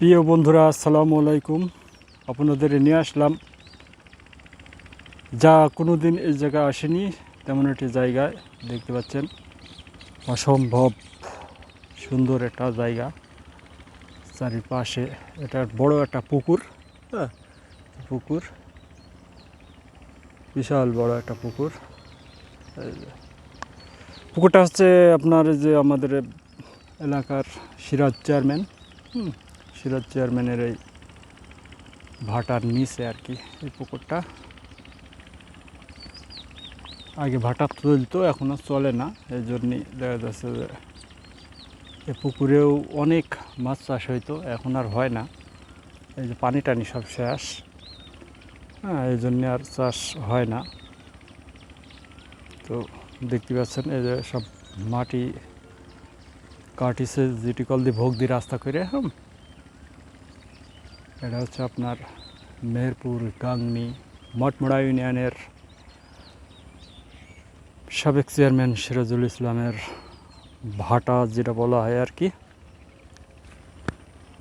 প্রিয় বন্ধুরা, আসসালামু আলাইকুম। আপনাদের নিয়ে আসলাম। যা কোনো দিন এই জায়গায় আসেনি, তেমন একটি জায়গায়, দেখতে পাচ্ছেন। অসম্ভব সুন্দর একটা জায়গা। চারিপাশে এটা বড় একটা পুকুর হ্যাঁ পুকুর। বিশাল বড় একটা পুকুর। পুকুরটা হচ্ছে আপনার যে আমাদের এলাকার সিরাজ চেয়ারম্যান, হুম সিরাজ চেয়ারম্যানের এই ভাটার নিচে আর কি, এই পুকুরটা। আগে ভাটা চলতো এখনও চলে না। এই জন্যই দেখা যাচ্ছে যে এই পুকুরেও অনেক মাছ চাষ হইতো, এখন আর হয় না। এই যে পানি টানি সব শেষ। হ্যাঁ এই জন্যে আর চাষ হয় না। তো দেখতে পাচ্ছেন, এই যে সব মাটি কাটিছে, যেটি কল দিয়ে ভোগ দিয়ে রাস্তা করে, হুম। এটা হচ্ছে আপনার মেহেরপুর, গাংনি, মঠমোড়া ইউনিয়নের সাবেক চেয়ারম্যান সিরাজুল ইসলামের ভাটা যেটা বলা হয় আর কি।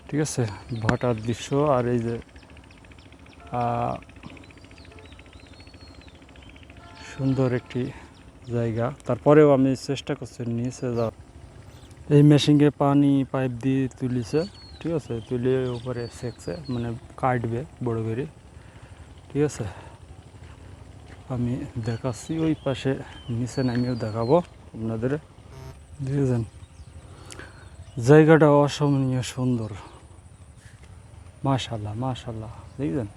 ঠিক আছে, ভাটার দৃশ্য আর এই যে সুন্দর একটি জায়গা। তারপরেও আমি চেষ্টা করছি নিচে যাওয়ার। এই মেশিনে পানি পাইপ দিয়ে তুলিছে। ঠিক আছে, তুলে উপরে সেকছে মানে কাটবে বড় করে। ঠিক আছে, আমি দেখাচ্ছি, ওই পাশে নিচে নামিয়েও দেখাবো আপনাদের। বুঝেছেন জায়গাটা অসমনীয় সুন্দর। মাশাল্লাহ মাশাল্লাহ, দেখছেন?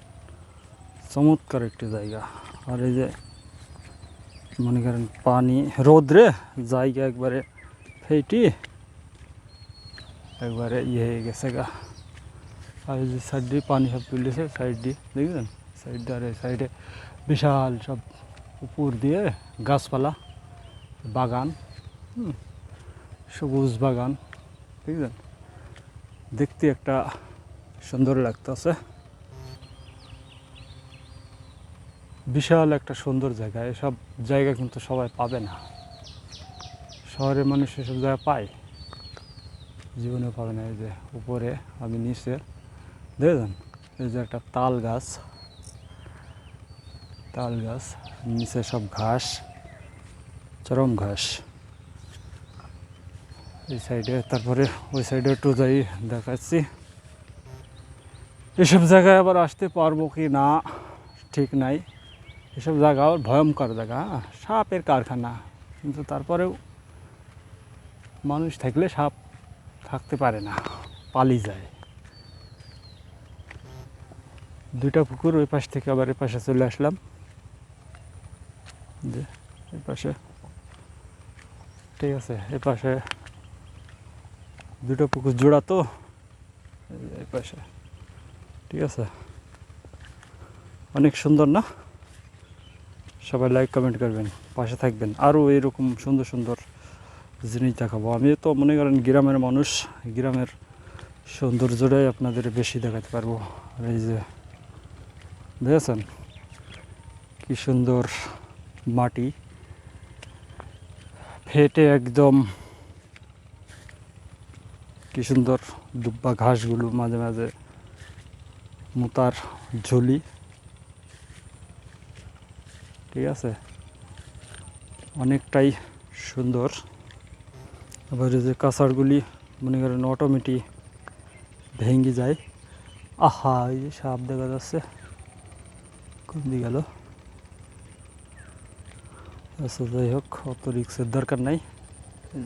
চমৎকার একটি জায়গা। আর এই যে, মনে করেন পানি, রোদ্রে জায়গা একবারে ফেটি। একবারে ইয়ে হয়ে গেছে গা। আর যে সাইড দিয়ে পানি সব তুলেছে সাইড দিয়ে দেখবেন সাইড দিয়ে আর সাইডে বিশাল সব উপর দিয়ে গাছপালা, বাগান সবুজ বাগান দেখবেন দেখতে একটা সুন্দর লাগতেছে। বিশাল একটা সুন্দর জায়গা, এসব জায়গা কিন্তু সবাই পাবে না। শহরের মানুষ এসব জায়গা পায়? জীবনে পাবে না, এই যে উপরে আমি নিচে, দেখেছেন? এই যে একটা তাল গাছ তাল গাছ, নিচে সব ঘাস, চরম ঘাস। এই সাইডে, তারপরে ওই সাইডে একটু যাই, দেখাচ্ছি। এসব জায়গায় আবার আসতে পারব কি না, ঠিক নাই। এসব জায়গা আবার ভয়ঙ্কর জায়গা হ্যাঁ? সাপের কারখানা। কিন্তু তারপরেও মানুষ থাকলে সাপ থাকতে পারে না, পালি যায়। দুইটা পুকুর ওই পাশ থেকে আবার এ পাশে চলে আসলাম। যে এই পাশে ঠিক আছে, এ পাশে দুটো পুকুর জোড়া তো, এই পাশে, ঠিক আছে। অনেক সুন্দর না? সবাই লাইক কমেন্ট করবেন, পাশে থাকবেন। আরও এরকম সুন্দর সুন্দর জিনিস দেখাবো। আমি তো মনে করেন গ্রামের মানুষ, গ্রামের সৌন্দর্যটাই আপনাদের বেশি দেখাতে পারব। এই যে দেখেছেন? কি সুন্দর মাটি। ফেটে একদম কি সুন্দর দুব্বা ঘাসগুলো মাঝে মাঝে মুতার ঝুলি। ঠিক আছে? অনেকটাই সুন্দর। এই যে কাঁচাড়গুলি মনে করেন অটোমেটিক ভেঙে যায়। আহা, এই যে সাপ দেখা যাচ্ছে। কোন দিকে গেল? আচ্ছা যাই হোক, অত রিক্সের দরকার নাই। এই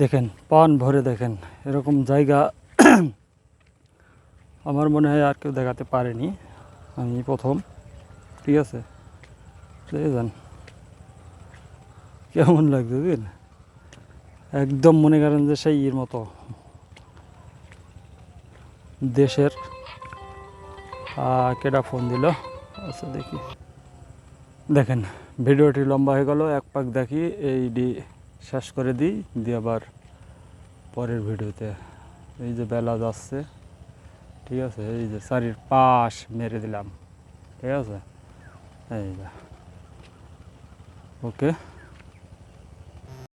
দেখেন, পান ভরে দেখেন। এরকম জায়গা আমার মনে হয় আর কেউ দেখাতে পারেনি। আমি প্রথম। ঠিক আছে? দেখেছেন কেমন লাগছে, বুঝলেন? একদম মনে করেন যে সেই ইয়ের মতো। দেশের। কেডা ফোন দিল? আচ্ছা দেখি। দেখেন, ভিডিওটি লম্বা হয়ে গেল। এক পাক দেখি এই ডি শেষ করে দিই। দিয়ে আবার পরের ভিডিওতে। এই যে বেলা যাচ্ছে। ঠিক আছে এই যে শাড়ির পাশ মেরে দিলাম ঠিক আছে? এই যা। ওকে।